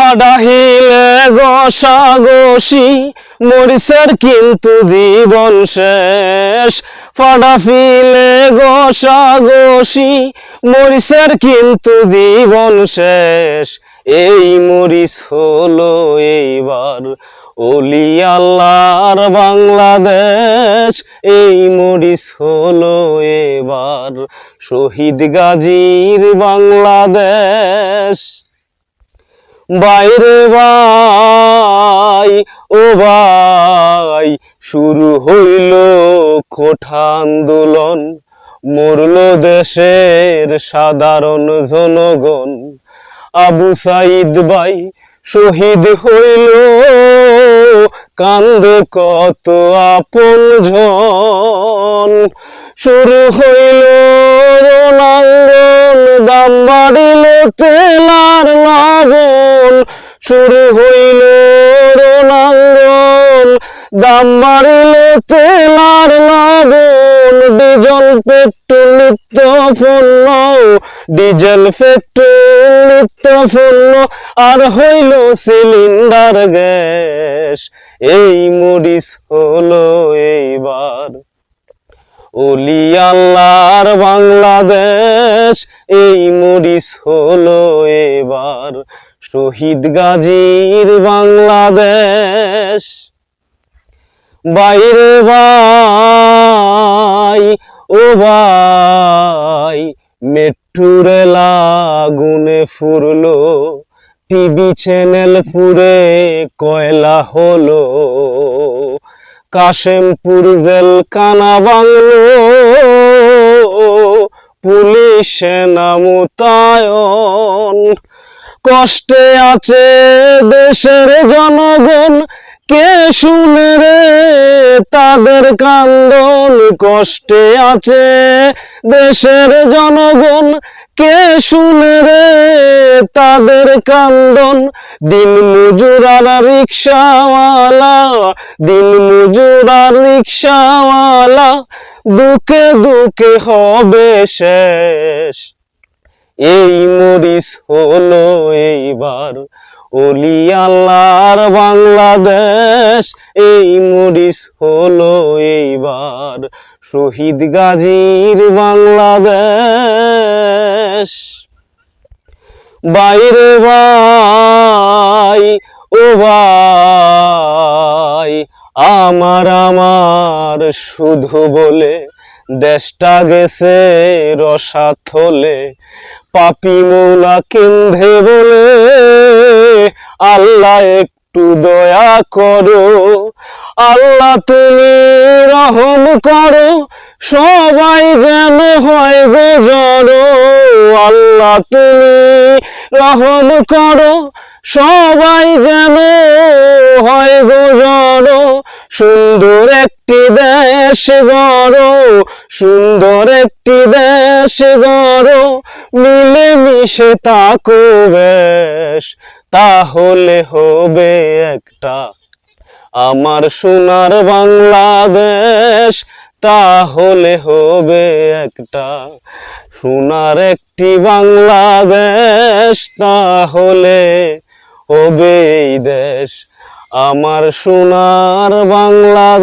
হাডাহিলে গোসাগোসি মরিসের কিন্তু জীবন শেষ। ফাডা ফিলে গোসাগোসি মরিসের কিন্তু জীবন শেষ। এই মরিস হলো এইবার ওলি আল্লাহর বাংলাদেশ। এই মরিস হলো এবার শহীদ গাজীর বাংলাদেশ। বাইরে ভাই, ও ভাই, শুরু হইল কোঠা আন্দোলন মরল দেশের সাধারণ জনগণ। আবু সাইদ ভাই, শহীদ হইল। কান্দে কত আপন জন শুরু হইল দাম বাড়িল লবণ শুরু হইল রোনাঙ্গন। দাম বাড়িল তেলার লবণ ডিজেল, পেট্রোল নিত্য পণ্য, ডিজেল, পেট্রোল নিত্য পণ্য, আর হইল সিলিন্ডার গ্যাস। এই মরিস হলো এইবার। ওলি আল্লাহর বাংলাদেশ, এই মরিস হলো এবার শহীদ গাজীর বাংলাদেশ। বাইরে ভাই, ও ভাই, মেট্রুরে লাগুনে ফুরলো, টিভি চ্যানেল পুরে কয়লা হলো। কাশেমপুর জেল কানা বাংলো পুলিশ সেনা মোতায়ন। কষ্টে আছে দেশের জনগণ। কে শুনে রে তাদের কান্দন? কষ্টে আছে দেশের জনগণ। কে শুনে রে তাদের কান্দন? দিন মজুর আর রিক্সাওয়ালা দিন মজুর রিক্সাওয়ালা, দুঃখে দুঃখে হবে শেষ। এই মরিস হলো এইবার ওলি আল্লাহর বাংলাদেশ। এই মরিস হলো এইবার শহীদ গাজীর বাংলাদেশ। বাইরে ভাই, ও ভাই আমার আমার শুধু বলে দেশটা গেছে রসাথলে পাপি মৌলা কেন্ধে বলে, আল্লাহ একটু দয়া করো। আল্লাহ তুমি রহম করো, সবাই যেন হয় গো জড়ো। আল্লাহ তুমি রহম করো, সবাই যেন হয় গো জড়ো। সুন্দর একটি দেশ গড়ো, সুন্দর একটি দেশ গড়ো মিলে মিশে তাকো বেশ। তাহলে হবে একটা আমার সোনার বাংলাদেশ। তাহলে হবে একটা সোনার একটি বাংলাদেশ। তাহলে হবে দেশ। আমার সোনার বাংলাদেশ।